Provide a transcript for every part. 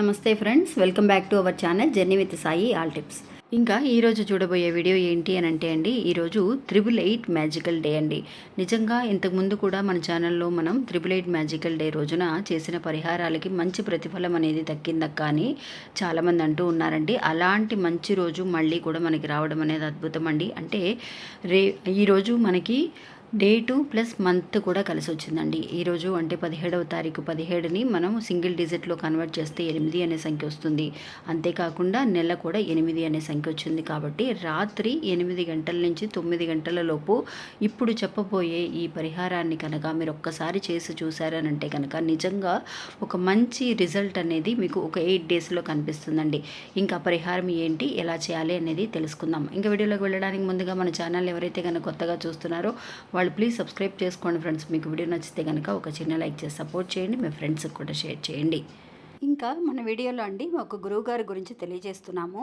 నమస్తే friends welcome back to our channel journey with Sai all tips. ఇంకా ఈరోజు చూడబోయే వీడియో ఏంటి అని అంటే అండి ఈరోజు త్రిబుల్ ఎయిట్ మ్యాజికల్ డే అండి. నిజంగా ఇంతకుముందు కూడా మన ఛానల్లో మనం త్రిబుల్ ఎయిట్ మ్యాజికల్ డే రోజున చేసిన పరిహారాలకి మంచి ప్రతిఫలం అనేది దక్కిందక్క అని చాలామంది అంటూ ఉన్నారండి అలాంటి మంచి రోజు మళ్ళీ కూడా మనకి రావడం అనేది అద్భుతం అండి. అంటే రే ఈరోజు మనకి డేటు ప్లస్ మంత్ కూడా కలిసి వచ్చిందండి ఈరోజు అంటే పదిహేడవ తారీఖు పదిహేడుని మనం సింగిల్ డిజిట్లో కన్వర్ట్ చేస్తే ఎనిమిది అనే సంఖ్య వస్తుంది. అంతేకాకుండా నెల కూడా ఎనిమిది అనే సంఖ్య వచ్చింది కాబట్టి రాత్రి ఎనిమిది గంటల నుంచి తొమ్మిది గంటల లోపు ఇప్పుడు చెప్పబోయే ఈ పరిహారాన్ని కనుక మీరు ఒక్కసారి చేసి చూసారనంటే కనుక నిజంగా ఒక మంచి రిజల్ట్ అనేది మీకు ఒక ఎయిట్ డేస్లో కనిపిస్తుందండి. ఇంకా పరిహారం ఏంటి ఎలా చేయాలి అనేది తెలుసుకుందాం. ఇంకా వీడియోలోకి వెళ్ళడానికి ముందుగా మన ఛానల్ ఎవరైతే కనుక కొత్తగా చూస్తున్నారో వాళ్ళు ప్లీజ్ సబ్స్క్రైబ్ చేసుకోండి ఫ్రెండ్స్ మీకు వీడియో నచ్చితే కనుక ఒక చిన్న లైక్ చేసి సపోర్ట్ చేయండి. మీ ఫ్రెండ్స్కి కూడా షేర్ చేయండి. ఇంకా మన వీడియోలో అండి ఒక గురువు గారి గురించి తెలియజేస్తున్నాము.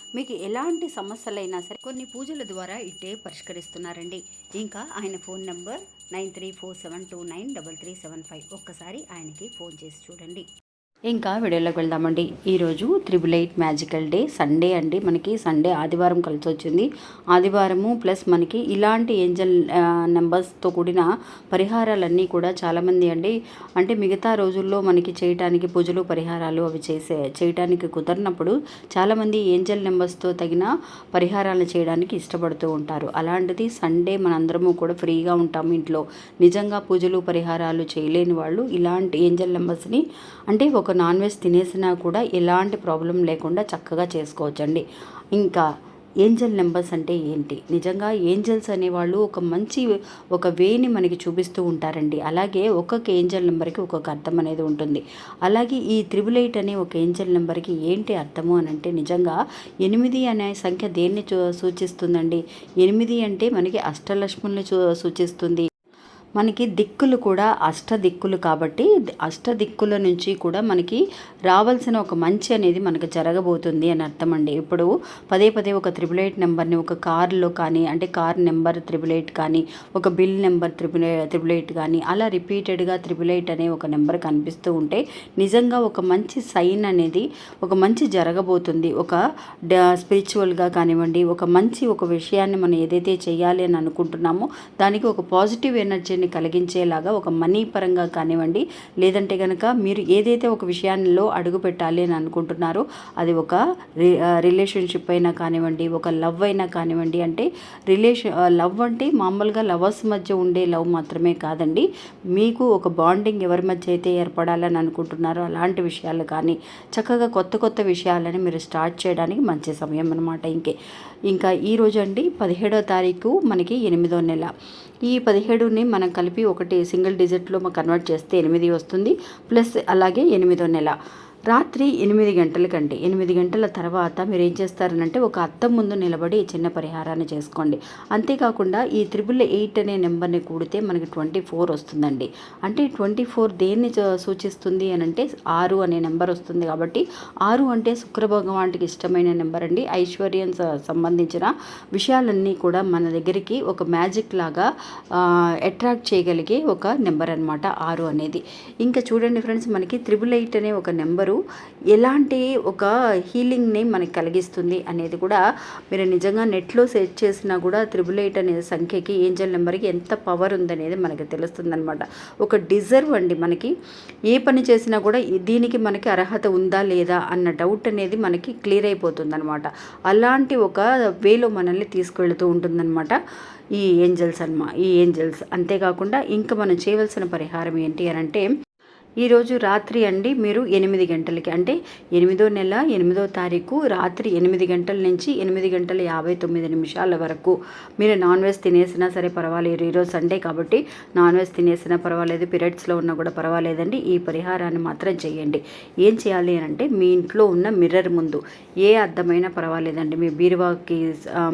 మీకు ఎలాంటి సమస్యలైనా సరే కొన్ని పూజల ద్వారా ఇట్టే పరిష్కరిస్తున్నారండి. ఇంకా ఆయన phone number nine three four seven two nine double three seven five. ఒక్కసారి ఆయనకి ఫోన్ చేసి చూడండి. ఇంకా వీడియోలోకి వెళ్దామండి. ఈరోజు triple eight magical day Sunday అండి. మనకి సండే ఆదివారం కలిసి వచ్చింది. ఆదివారము ప్లస్ మనకి ఇలాంటి ఏంజల్ నెంబర్స్తో కూడిన పరిహారాలన్నీ కూడా చాలామంది అండి. అంటే మిగతా రోజుల్లో మనకి చేయటానికి పూజలు పరిహారాలు అవి చేసే చేయటానికి కుదరినప్పుడు చాలామంది ఏంజల్ నెంబర్స్తో తగిన పరిహారాలు చేయడానికి ఇష్టపడుతూ ఉంటారు. అలాంటిది సండే మనందరము కూడా ఫ్రీగా ఉంటాము ఇంట్లో. నిజంగా పూజలు పరిహారాలు చేయలేని వాళ్ళు ఇలాంటి ఏంజల్ నెంబర్స్ని అంటే ఒక నాన్ వెజ్ తినేసినా కూడా ఎలాంటి ప్రాబ్లం లేకుండా చక్కగా చేసుకోవచ్చండి. ఇంకా ఏంజల్ నెంబర్స్ అంటే ఏంటి? నిజంగా ఏంజల్స్ అనేవాళ్ళు ఒక మంచి ఒక వేని మనకి చూపిస్తూ ఉంటారండి. అలాగే ఒక్కొక్క ఏంజల్ నెంబర్కి ఒక్కొక్క అర్థం అనేది ఉంటుంది. అలాగే ఈ త్రిబుల్ ఎయిట్ అనే ఒక ఏంజల్ నెంబర్కి ఏంటి అర్థము అని అంటే నిజంగా ఎనిమిది అనే సంఖ్య దేన్ని సూచిస్తుందండి? ఎనిమిది అంటే మనకి అష్టలక్ష్ముల్ని సూచిస్తుంది. మనకి దిక్కులు కూడా అష్ట దిక్కులు కాబట్టి అష్ట దిక్కుల నుంచి కూడా మనకి రావాల్సిన ఒక మంచి అనేది మనకు జరగబోతుంది అని అర్థం అండి ఇప్పుడు పదే పదే ఒక త్రిబుల్ ఎయిట్ నెంబర్ని ఒక కార్లో కానీ అంటే కార్ నెంబర్ త్రిబుల్ ఎయిట్ కానీ ఒక bill number triple triple eight కానీ అలా రిపీటెడ్గా త్రిబుల్ ఎయిట్ అనే ఒక నెంబర్ కనిపిస్తూ ఉంటే నిజంగా ఒక మంచి సైన్ అనేది ఒక మంచి జరగబోతుంది. ఒక స్పిరిచువల్గా కానివ్వండి ఒక మంచి ఒక విషయాన్ని మనం ఏదైతే చేయాలి అని అనుకుంటున్నామో దానికి ఒక పాజిటివ్ ఎనర్జీ ఆలోచనని కలిగించేలాగా ఒక మనీ పరంగా కానివ్వండి లేదంటే కనుక మీరు ఏదైతే ఒక విషయాల్లో అడుగు పెట్టాలి అని అనుకుంటున్నారో అది ఒక రిలేషన్షిప్ అయినా కానివ్వండి ఒక లవ్ అయినా కానివ్వండి అంటే రిలేషన్ లవ్ అంటే మామూలుగా లవర్స్ మధ్య ఉండే లవ్ మాత్రమే కాదండి. మీకు ఒక బాండింగ్ ఎవరి మధ్య అయితే ఏర్పడాలని అనుకుంటున్నారో అలాంటి విషయాలు కానీ చక్కగా కొత్త కొత్త విషయాలని మీరు స్టార్ట్ చేయడానికి మంచి సమయం అనమాట ఇంకే. ఇంకా ఈరోజు అండి పదిహేడో తారీఖు మనకి ఎనిమిదో నెల. ఈ పదిహేడుని మనం కలిపి ఒకటి సింగిల్ డిజిట్లో కన్వర్ట్ చేస్తే ఎనిమిది వస్తుంది ప్లస్ అలాగే ఎనిమిదో నెల. రాత్రి ఎనిమిది గంటలకండి ఎనిమిది గంటల తర్వాత మీరు ఏం చేస్తారనంటే ఒక అద్దం ముందు నిలబడి చిన్న పరిహారాన్ని చేసుకోండి. అంతేకాకుండా ఈ త్రిబుల్ ఎయిట్ అనే నెంబర్ని కూడితే మనకి ట్వంటీ ఫోర్ వస్తుందండి. అంటే ట్వంటీ ఫోర్ దేన్ని సూచిస్తుంది అని అంటే ఆరు అనే నెంబర్ వస్తుంది కాబట్టి ఆరు అంటే శుక్రభగవానికి ఇష్టమైన నెంబర్ అండి. ఐశ్వర్యం సంబంధించిన విషయాలన్నీ కూడా మన దగ్గరికి ఒక మ్యాజిక్ లాగా అట్రాక్ట్ చేయగలిగే ఒక నెంబర్ అనమాట ఆరు అనేది. ఇంకా చూడండి ఫ్రెండ్స్ మనకి త్రిబుల్ ఎయిట్ అనే ఒక నెంబరు ఎలాంటి ఒక హీలింగ్ని మనకి కలిగిస్తుంది అనేది కూడా మీరు నిజంగా నెట్లో సెర్చ్ చేసినా కూడా త్రిబుల్ ఎయిట్ అనే సంఖ్యకి ఏంజల్ నెంబర్కి ఎంత పవర్ ఉందనేది మనకి తెలుస్తుంది అనమాట ఒక డిజర్వ్ అండి మనకి. ఏ పని చేసినా కూడా దీనికి మనకి అర్హత ఉందా లేదా అన్న డౌట్ అనేది మనకి క్లియర్ అయిపోతుంది అనమాట అలాంటి ఒక వేలో మనల్ని తీసుకెళ్తూ ఉంటుందన్నమాట ఈ ఏంజల్స్ అన్నమా ఈ ఏంజల్స్. అంతేకాకుండా ఇంకా మనం చేయవలసిన పరిహారం ఏంటి అని అంటే ఈరోజు రాత్రి అండి మీరు ఎనిమిది గంటలకి అంటే ఎనిమిదో నెల ఎనిమిదో తారీఖు రాత్రి ఎనిమిది గంటల నుంచి ఎనిమిది గంటల యాభై తొమ్మిది నిమిషాల వరకు మీరు నాన్ వెజ్ తినేసినా సరే పర్వాలేదు. ఈరోజు సండే కాబట్టి నాన్ వెజ్ తినేసినా పర్వాలేదు పీరియడ్స్లో ఉన్నా కూడా పర్వాలేదండి. ఈ పరిహారాన్ని మాత్రం చేయండి. ఏం చేయాలి అని అంటే మీ ఇంట్లో ఉన్న మిర్రర్ ముందు ఏ అర్థమైనా పర్వాలేదండి. మీ బీరువాకి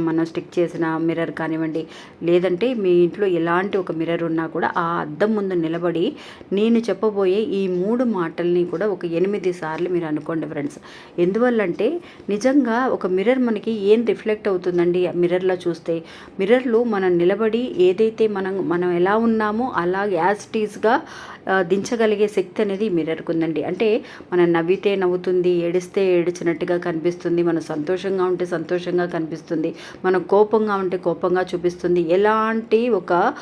మనం స్టిక్ చేసిన మిర్రర్ కానివ్వండి లేదంటే మీ ఇంట్లో ఎలాంటి ఒక మిర్రర్ ఉన్నా కూడా ఆ అద్దం ముందు నిలబడి నేను చెప్పబోయే ఈ మూడు మాటల్ని కూడా ఒక ఎనిమిది సార్లు మీరు అనుకోండి ఫ్రెండ్స్ ఎందువల్లంటే నిజంగా ఒక మిర్రర్ మనకి ఏం రిఫ్లెక్ట్ అవుతుందండి? మిర్రర్లో చూస్తే మిర్రర్లో మనం నిలబడి ఏదైతే మనం మనం ఎలా ఉన్నామో అలా యాజ్ టీజ్గా దించగలిగే శక్తి అనేది ఈ ఉందండి అంటే మనం నవ్వితే నవ్వుతుంది ఏడిస్తే ఏడిచినట్టుగా కనిపిస్తుంది మనం సంతోషంగా ఉంటే సంతోషంగా కనిపిస్తుంది మనం కోపంగా ఉంటే కోపంగా చూపిస్తుంది. ఎలాంటి ఒక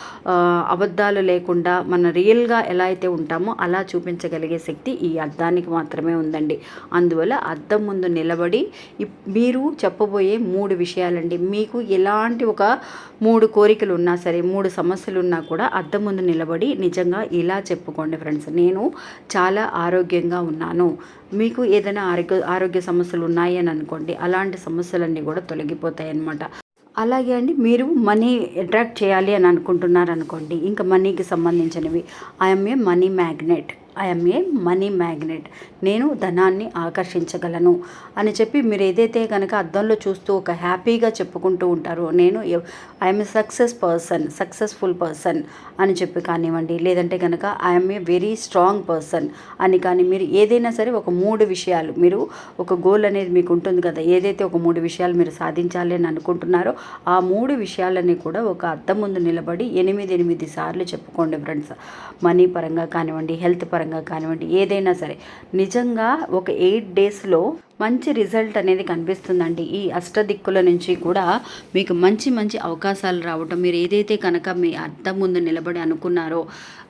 అబద్ధాలు లేకుండా మన రియల్గా ఎలా అయితే ఉంటామో అలా చూపించగలిగే శక్తి ఈ అద్దానికి మాత్రమే ఉందండి. అందువల్ల అద్దం ముందు నిలబడి ఇప్- మీరు చెప్పబోయే మూడు విషయాలండి. మీకు ఎలాంటి ఒక మూడు కోరికలు ఉన్నా సరే మూడు సమస్యలు ఉన్నా కూడా అద్దం ముందు నిలబడి నిజంగా ఇలా చెప్పు చెప్పుకోండి ఫ్రెండ్స్. నేను చాలా ఆరోగ్యంగా ఉన్నాను. మీకు ఏదైనా ఆరోగ్య ఆరోగ్య సమస్యలు ఉన్నాయని అనుకోండి అలాంటి సమస్యలన్నీ కూడా తొలగిపోతాయి అన్నమాట. అలాగే అండి మీరు మనీ అట్రాక్ట్ చేయాలి అని అనుకుంటున్నారు అనుకోండి ఇంకా మనీకి సంబంధించినవి. I'm a money magnet. I'm a money magnet నేను ధనాన్ని ఆకర్షించగలను. అని చెప్పి మీరు ఏదైతే కనుక అద్దంలో చూస్తూ ఒక హ్యాపీగా చెప్పుకుంటూ ఉంటారో నేను I'm a success person successful person అని చెప్పి కానివ్వండి. లేదంటే కనుక I'm a very strong person అని కానీ మీరు ఏదైనా సరే ఒక మూడు విషయాలు మీరు ఒక గోల్ అనేది మీకు ఉంటుంది కదా ఏదైతే ఒక మూడు విషయాలు మీరు సాధించాలి అని అనుకుంటున్నారో ఆ మూడు విషయాలని కూడా ఒక అద్దం ముందు నిలబడి ఎనిమిది ఎనిమిది సార్లు చెప్పుకోండి ఫ్రెండ్స్ మనీ పరంగా కానివ్వండి హెల్త్ పరంగా కానివ్వండి ఏదైనా సరే. నిజంగా ఒక ఎయిట్ డేస్లో మంచి రిజల్ట్ అనేది కనిపిస్తుందండి. ఈ అష్టదిక్కుల నుంచి కూడా మీకు మంచి మంచి అవకాశాలు రావటం మీరు ఏదైతే కనుక మీ అర్థం ముందు నిలబడి అనుకున్నారో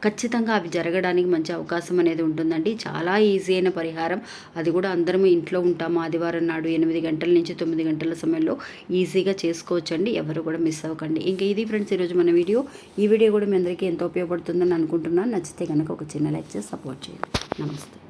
ఖచ్చితంగా అవి జరగడానికి మంచి అవకాశం అనేది ఉంటుందండి. చాలా ఈజీ అయిన పరిహారం. అది కూడా అందరం ఇంట్లో ఉంటాము. ఆదివారం నాడు ఎనిమిది గంటల నుంచి తొమ్మిది గంటల సమయంలో ఈజీగా చేసుకోవచ్చండి. ఎవరు కూడా మిస్ అవ్వకండి. ఇంకా ఇది ఫ్రెండ్స్ ఈరోజు మన వీడియో. ఈ వీడియో కూడా మీ అందరికీ ఎంతో ఉపయోగపడుతుందని అనుకుంటున్నాను. నచ్చితే కనుక ఒక చిన్న లైక్ చేసి సపోర్ట్ చేయండి. నమస్తే.